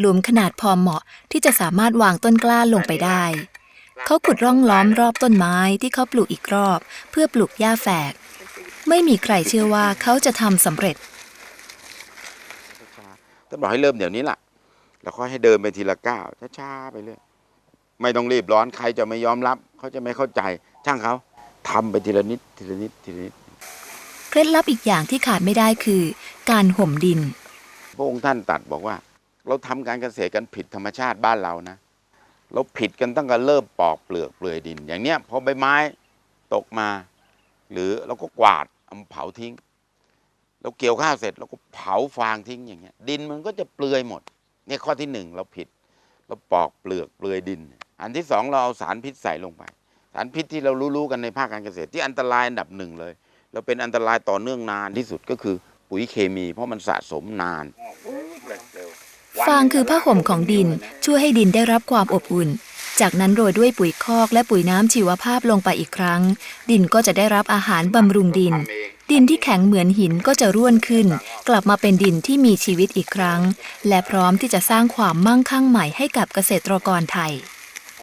หลุมขนาดพอเหมาะที่จะสามารถวางต้นกล้าลงไปได้ เขาขุดร่องล้อมรอบต้นไม้ที่เขาปลูกอีกรอบ เพื่อปลูกหญ้าแฝก ไม่มีใครเชื่อว่าเขาจะทำสำเร็จช้าๆท่านบอกให้เริ่มเดี๋ยวนี้ล่ะ แล้วค่อยให้เดินไปทีละก้าวช้าๆไปเรื่อยไม่ต้องรีบร้อนใครจะไม่ยอมรับ เขาจะไม่เข้าใจ ช่างเขาทำไปทีละนิดทีละนิดทีละนิดเคล็ดลับอีกอย่างที่ขาดไม่ได้คือ การห่มดิน พระองค์ท่านตรัดบอกว่า เราทำการเกษตรกันผิดธรรมชาติบ้านเรานะ เราผิดกันตั้งแต่เริ่มปอกเปลือกเปลือยดิน อย่างเนี้ยพอใบไม้ตกมา หรือเราก็กวาดเอามาเผาทิ้ง เราเกี่ยวข้าวเสร็จเราก็เผาฟางทิ้งอย่างเงี้ย ดินมันก็จะเปลือยหมดเนี่ยข้อที่หนึ่งเราผิด เราปอกเปลือกเปลือยดิน อันที่สองเราเอาสารพิษใส่ลงไป สารพิษที่เรารู้ๆกันในภาคการเกษตรที่อันตรายอันดับหนึ่งเลย เราเป็นอันตรายต่อเนื่องนานที่สุดก็คือปุ๋ยเคมี เพราะมันสะสมนาน ฟางคือผ้าห่มของดิน ช่วยให้ดินได้รับความอบอุ่น จากนั้นโรยด้วยปุ๋ยคอกและปุ๋ยน้ำชีวภาพลงไปอีกครั้ง ดินก็จะได้รับอาหารบำรุงดิน ดินที่แข็งเหมือนหินก็จะร่วนขึ้น กลับมาเป็นดินที่มีชีวิตอีกครั้ง และพร้อมที่จะสร้างความมั่งคั่งใหม่ให้กับเกษตรกรไทย